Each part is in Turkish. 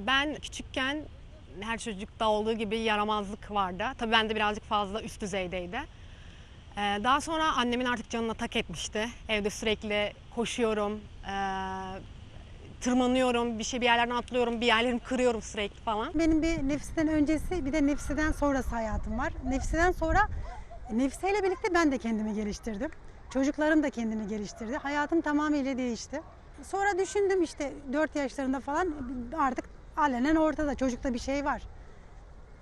Ben küçükken her çocukta olduğu gibi yaramazlık vardı. Tabii bende birazcık fazla üst düzeydeydi. Ee, Daha sonra annemin artık canına tak etmişti. Evde sürekli koşuyorum, ee, tırmanıyorum, bir şey bir yerlerden atlıyorum, bir yerlerimi kırıyorum sürekli falan. Benim bir nefsiden öncesi bir de nefsiden sonrası hayatım var. Nefsiden sonra nefseyle birlikte ben de kendimi geliştirdim. Çocuklarım da kendini geliştirdi. Hayatım tamamıyla değişti. Sonra düşündüm işte 4 yaşlarında falan artık alenen ortada çocukta bir şey var.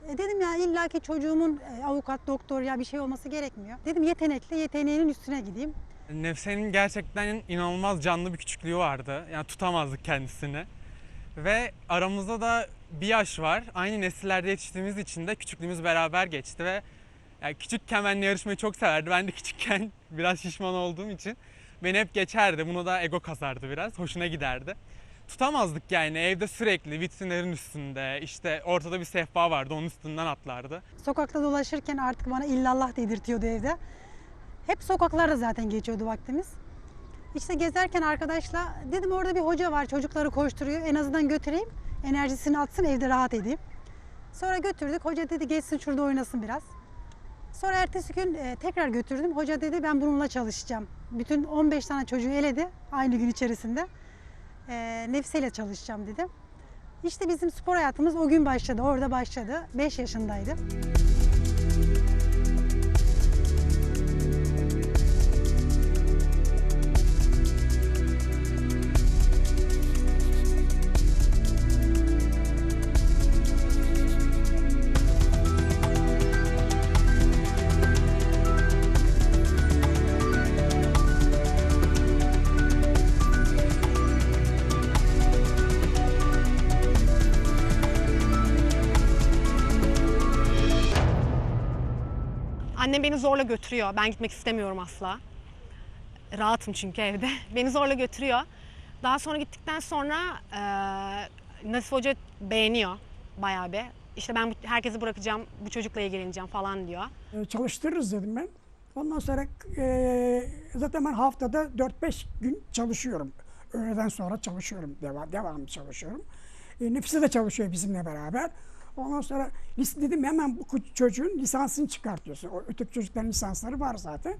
E dedim ya illaki çocuğumun e, avukat, doktor ya bir şey olması gerekmiyor. Dedim yetenekli, yeteneğinin üstüne gideyim. Nefse'nin gerçekten inanılmaz canlı bir küçüklüğü vardı. Yani tutamazdık kendisini. Ve aramızda da bir yaş var. Aynı nesillerde yetiştiğimiz için de küçüklüğümüz beraber geçti ve yani küçükken benimle yarışmayı çok severdi. Ben de küçükken biraz şişman olduğum için beni hep geçerdi. Bunu da ego kasardı biraz. Hoşuna giderdi. Tutamazdık yani evde sürekli vitrinlerin üstünde işte ortada bir sehpa vardı onun üstünden atlardı. Sokakta dolaşırken artık bana illallah dedirtiyordu evde. Hep sokaklarda zaten geçiyordu vaktimiz. İşte gezerken arkadaşla dedim orada bir hoca var çocukları koşturuyor en azından götüreyim enerjisini atsın evde rahat edeyim. Sonra götürdük hoca dedi geçsin şurada oynasın biraz. Sonra ertesi gün e, tekrar götürdüm. Hoca dedi ben bununla çalışacağım. Bütün 15 tane çocuğu eledi aynı gün içerisinde. E, nefseyle çalışacağım dedi. İşte bizim spor hayatımız o gün başladı. Orada başladı. 5 yaşındaydı. Annem beni zorla götürüyor. Ben gitmek istemiyorum asla. Rahatım çünkü evde. Beni zorla götürüyor. Daha sonra gittikten sonra e, Nasip Hoca beğeniyor bayağı bir. İşte ben herkesi bırakacağım, bu çocukla ilgileneceğim falan diyor. Çalıştırırız dedim ben. Ondan sonra e, zaten ben haftada 4-5 gün çalışıyorum. Öğleden sonra çalışıyorum, devam, devamlı çalışıyorum. E, Nefise de çalışıyor bizimle beraber. Ondan sonra dedim hemen bu çocuğun lisansını çıkartıyorsun. O öteki çocukların lisansları var zaten.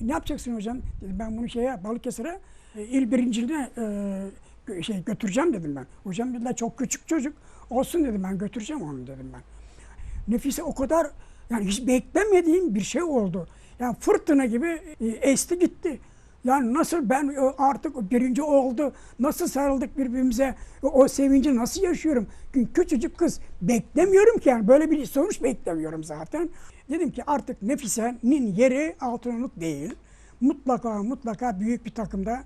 Ne yapacaksın hocam? Dedim ben bunu şeye Balıkesir'e e, il birinciliğine e, şey götüreceğim dedim ben. Hocam dediler çok küçük çocuk. Olsun dedim ben götüreceğim onu dedim ben. Nefise o kadar yani hiç beklemediğim bir şey oldu. Yani fırtına gibi e, esti gitti. Yani nasıl ben e, artık birinci oldu, nasıl sarıldık birbirimize, o, o sevinci nasıl yaşıyorum? Çünkü Küçücük kız beklemiyorum ki yani böyle bir sonuç beklemiyorum zaten. Dedim ki artık Nefise'nin yeri Altınoluk değil. Mutlaka mutlaka büyük bir takımda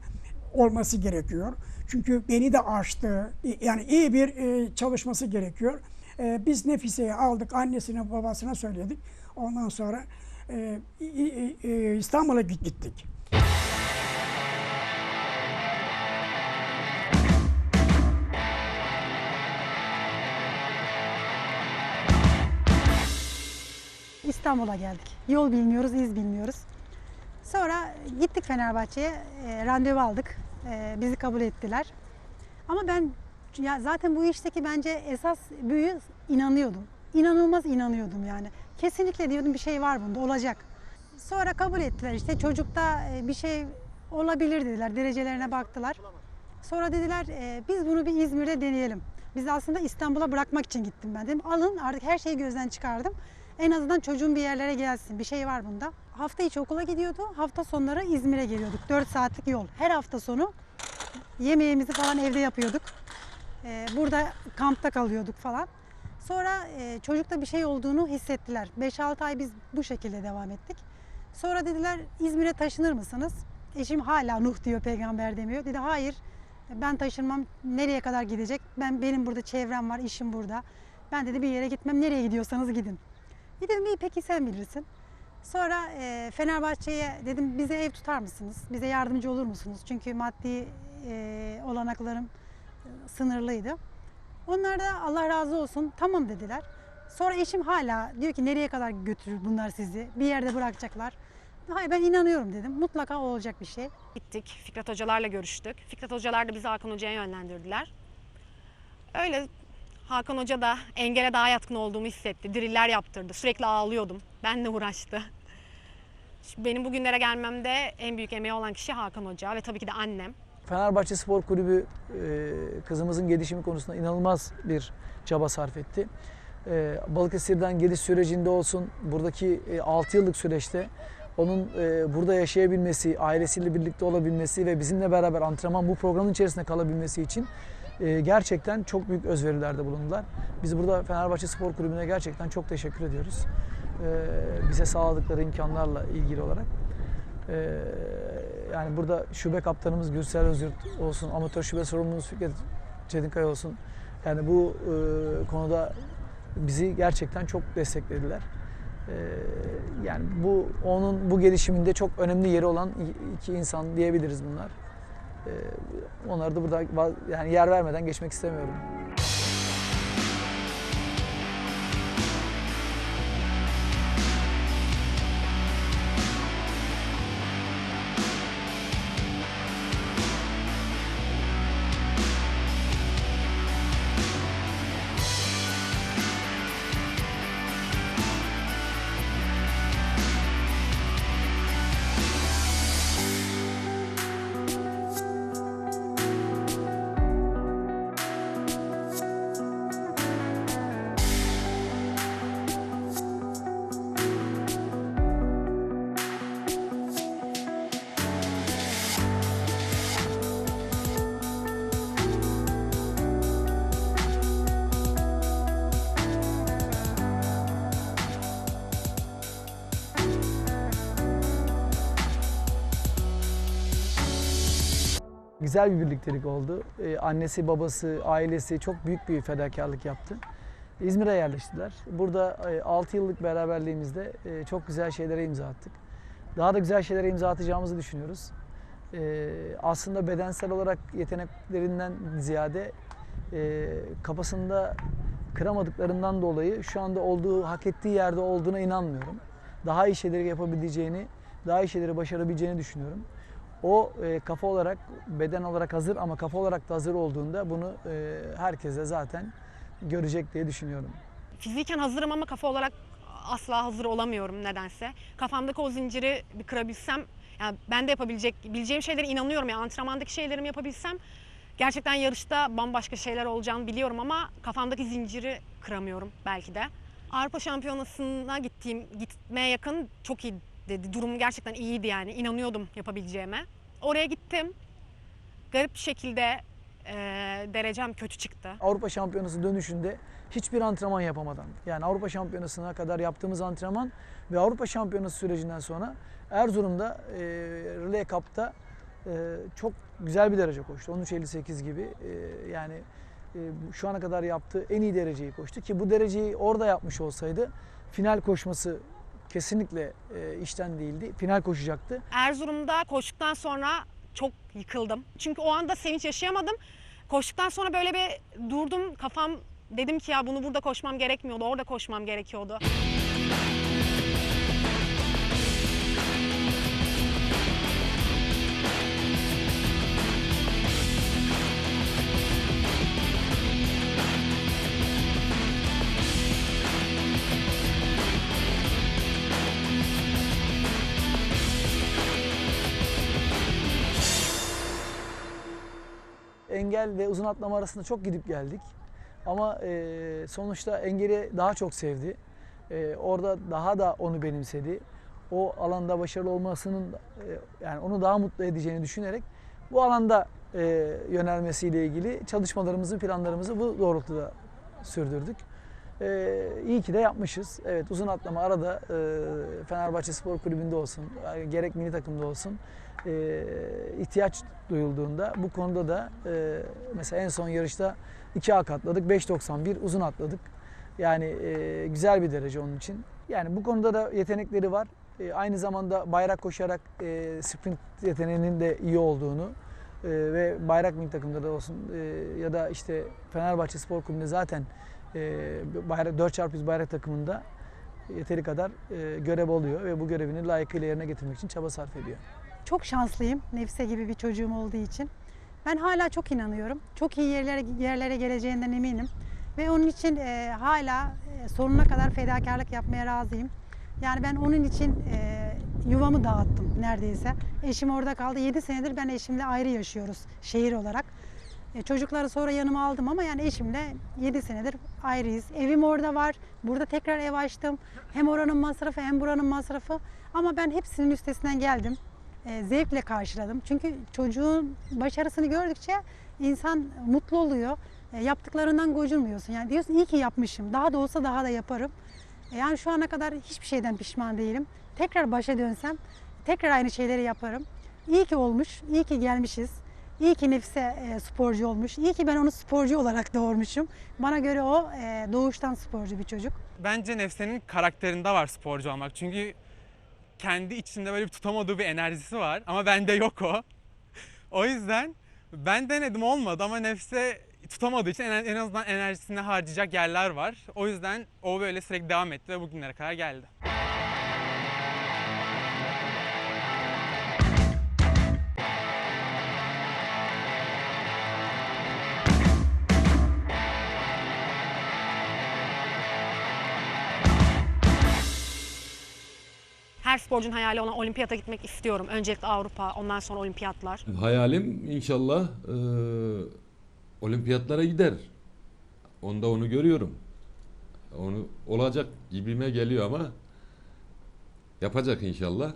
olması gerekiyor. Çünkü beni de aştı. Yani iyi bir e, çalışması gerekiyor. E, biz Nefise'yi aldık, annesine babasına söyledik. Ondan sonra e, İstanbul'a git- gittik. İstanbul'a geldik. Yol bilmiyoruz, iz bilmiyoruz. Sonra gittik Fenerbahçe'ye, e, randevu aldık. E, bizi kabul ettiler. Ama ben ya zaten bu işteki bence esas büyü inanıyordum. İnanılmaz inanıyordum yani. Kesinlikle diyordum bir şey var bunda, olacak. Sonra kabul ettiler işte çocukta e, bir şey olabilir dediler. Derecelerine baktılar. Sonra dediler e, biz bunu bir İzmir'de deneyelim. Biz aslında İstanbul'a bırakmak için gittim ben dedim. Alın artık her şeyi gözden çıkardım. En azından çocuğum bir yerlere gelsin. Bir şey var bunda. Hafta içi okula gidiyordu. Hafta sonları İzmir'e geliyorduk. 4 saatlik yol. Her hafta sonu yemeğimizi falan evde yapıyorduk. Ee, burada kampta kalıyorduk falan. Sonra e, çocukta bir şey olduğunu hissettiler. 5-6 ay biz bu şekilde devam ettik. Sonra dediler İzmir'e taşınır mısınız? Eşim hala Nuh diyor peygamber demiyor. Dedi hayır ben taşınmam. Nereye kadar gidecek? Ben benim burada çevrem var, işim burada. Ben dedi bir yere gitmem. Nereye gidiyorsanız gidin. Dedim iyi peki sen bilirsin. Sonra e, Fenerbahçe'ye dedim bize ev tutar mısınız? Bize yardımcı olur musunuz? Çünkü maddi e, olanaklarım e, sınırlıydı. Onlar da Allah razı olsun tamam dediler. Sonra eşim hala diyor ki nereye kadar götürür bunlar sizi? Bir yerde bırakacaklar. Hayır ben inanıyorum dedim. Mutlaka olacak bir şey. Gittik, Fikret hocalarla görüştük. Fikret hocalar da bizi Hakan hocaya yönlendirdiler. Öyle Hakan Hoca da engele daha yatkın olduğumu hissetti. Driller yaptırdı. Sürekli ağlıyordum. Benle uğraştı. Benim bugünlere gelmemde en büyük emeği olan kişi Hakan Hoca ve tabii ki de annem. Fenerbahçe Spor Kulübü e, kızımızın gelişimi konusunda inanılmaz bir çaba sarf etti. E, Balıkesir'den geliş sürecinde olsun, buradaki 6 yıllık süreçte onun e, burada yaşayabilmesi, ailesiyle birlikte olabilmesi ve bizimle beraber antrenman bu programın içerisinde kalabilmesi için e, gerçekten çok büyük özverilerde bulundular. Biz burada Fenerbahçe Spor Kulübü'ne gerçekten çok teşekkür ediyoruz. E, bize sağladıkları imkanlarla ilgili olarak. Ee, yani burada şube kaptanımız Gürsel Özyurt olsun, amatör şube sorumlumuz Fikret Çetinkaya olsun. Yani bu e, konuda bizi gerçekten çok desteklediler. Ee, yani bu onun bu gelişiminde çok önemli yeri olan iki insan diyebiliriz bunlar. Ee, onları da burada yani yer vermeden geçmek istemiyorum. Güzel bir birliktelik oldu. Ee, annesi, babası, ailesi çok büyük bir fedakarlık yaptı. İzmir'e yerleştiler. Burada 6 yıllık beraberliğimizde e, çok güzel şeylere imza attık. Daha da güzel şeylere imza atacağımızı düşünüyoruz. Ee, Aslında bedensel olarak yeteneklerinden ziyade e, kafasında kıramadıklarından dolayı şu anda olduğu, hak ettiği yerde olduğuna inanmıyorum. Daha iyi şeyleri yapabileceğini, daha iyi şeyleri başarabileceğini düşünüyorum. O e, kafa olarak, beden olarak hazır ama kafa olarak da hazır olduğunda bunu e, herkese zaten görecek diye düşünüyorum. Fiziken hazırım ama kafa olarak asla hazır olamıyorum nedense. Kafamdaki o zinciri bir kırabilsem, yani ben de yapabilecek, bileceğim şeylere inanıyorum. Yani antrenmandaki şeylerimi yapabilsem gerçekten yarışta bambaşka şeyler olacağını biliyorum ama kafamdaki zinciri kıramıyorum belki de. Avrupa Şampiyonası'na gittiğim, gitmeye yakın çok iyi dedi. Durum gerçekten iyiydi yani. inanıyordum yapabileceğime. Oraya gittim. Garip bir şekilde eee, derecem kötü çıktı. Avrupa Şampiyonası dönüşünde hiçbir antrenman yapamadan yani Avrupa Şampiyonası'na kadar yaptığımız antrenman ve Avrupa Şampiyonası sürecinden sonra Erzurum'da e, Relay Cup'ta e, çok güzel bir derece koştu. 13.58 gibi e, yani e, şu ana kadar yaptığı en iyi dereceyi koştu ki bu dereceyi orada yapmış olsaydı final koşması kesinlikle e, işten değildi. Final koşacaktı. Erzurum'da koştuktan sonra çok yıkıldım. Çünkü o anda sevinç yaşayamadım. Koştuktan sonra böyle bir durdum kafam dedim ki ya bunu burada koşmam gerekmiyordu. Orada koşmam gerekiyordu. Engel ve uzun atlama arasında çok gidip geldik. Ama e, sonuçta engeli daha çok sevdi. E, orada daha da onu benimsedi. O alanda başarılı olmasının e, yani onu daha mutlu edeceğini düşünerek bu alanda e, yönelmesiyle ilgili çalışmalarımızı, planlarımızı bu doğrultuda sürdürdük. E, iyi ki de yapmışız. Evet uzun atlama arada e, Fenerbahçe Spor Kulübü'nde olsun, gerek milli takımda olsun e, ihtiyaç duyulduğunda bu konuda da e, mesela en son yarışta 2A atladık, 5.91 uzun atladık. Yani e, güzel bir derece onun için. Yani bu konuda da yetenekleri var. E, aynı zamanda bayrak koşarak e, sprint yeteneğinin de iyi olduğunu e, ve bayrak milli takımda da olsun e, ya da işte Fenerbahçe Spor Kulübü'nde zaten e, bayrak 4x100 bayrak takımında yeteri kadar e, görev oluyor ve bu görevini layıkıyla yerine getirmek için çaba sarf ediyor. Çok şanslıyım Nefise gibi bir çocuğum olduğu için. Ben hala çok inanıyorum. Çok iyi yerlere, yerlere geleceğinden eminim. Ve onun için e, hala e, sonuna kadar fedakarlık yapmaya razıyım. Yani ben onun için e, yuvamı dağıttım neredeyse. Eşim orada kaldı. 7 senedir ben eşimle ayrı yaşıyoruz şehir olarak. E, çocukları sonra yanıma aldım ama yani eşimle 7 senedir ayrıyız. Evim orada var. Burada tekrar ev açtım. Hem oranın masrafı hem buranın masrafı. Ama ben hepsinin üstesinden geldim. E, zevkle karşıladım. Çünkü çocuğun başarısını gördükçe insan mutlu oluyor. E, yaptıklarından gocunmuyorsun. Yani diyorsun iyi ki yapmışım. Daha da olsa daha da yaparım. E, yani şu ana kadar hiçbir şeyden pişman değilim. Tekrar başa dönsem tekrar aynı şeyleri yaparım. İyi ki olmuş, iyi ki gelmişiz. İyi ki Nefise sporcu olmuş. İyi ki ben onu sporcu olarak doğurmuşum. Bana göre o doğuştan sporcu bir çocuk. Bence Nefse'nin karakterinde var sporcu olmak. Çünkü kendi içinde böyle bir tutamadığı bir enerjisi var ama bende yok o. O yüzden ben denedim olmadı ama Nefse tutamadığı için en azından enerjisini harcayacak yerler var. O yüzden o böyle sürekli devam etti ve bugünlere kadar geldi. Her sporcunun hayali olan olimpiyata gitmek istiyorum. Öncelikle Avrupa, ondan sonra olimpiyatlar. Hayalim inşallah e, olimpiyatlara gider. Onda onu görüyorum. Onu olacak gibime geliyor ama yapacak inşallah.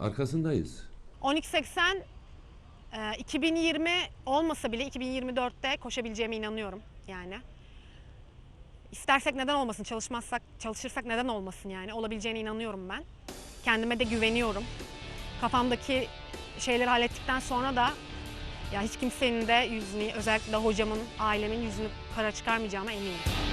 Arkasındayız. 12.80 e, 2020 olmasa bile 2024'te koşabileceğime inanıyorum yani. İstersek neden olmasın, çalışmazsak, çalışırsak neden olmasın yani. Olabileceğine inanıyorum ben. Kendime de güveniyorum. Kafamdaki şeyleri hallettikten sonra da ya hiç kimsenin de yüzünü, özellikle hocamın, ailemin yüzünü kara çıkarmayacağıma eminim.